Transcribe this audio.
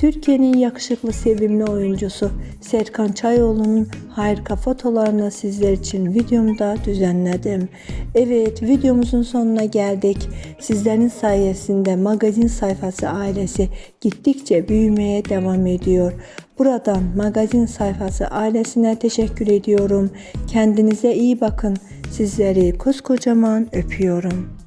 Türkiye'nin yakışıklı sevimli oyuncusu Serkan Çayoğlu'nun harika fotolarını sizler için videomda düzenledim. Evet videomuzun sonuna geldik. Sizlerin sayesinde magazin sayfası ailesi gittikçe büyümeye devam ediyor. Buradan magazin sayfası ailesine teşekkür ediyorum. Kendinize iyi bakın. Sizleri koskocaman öpüyorum.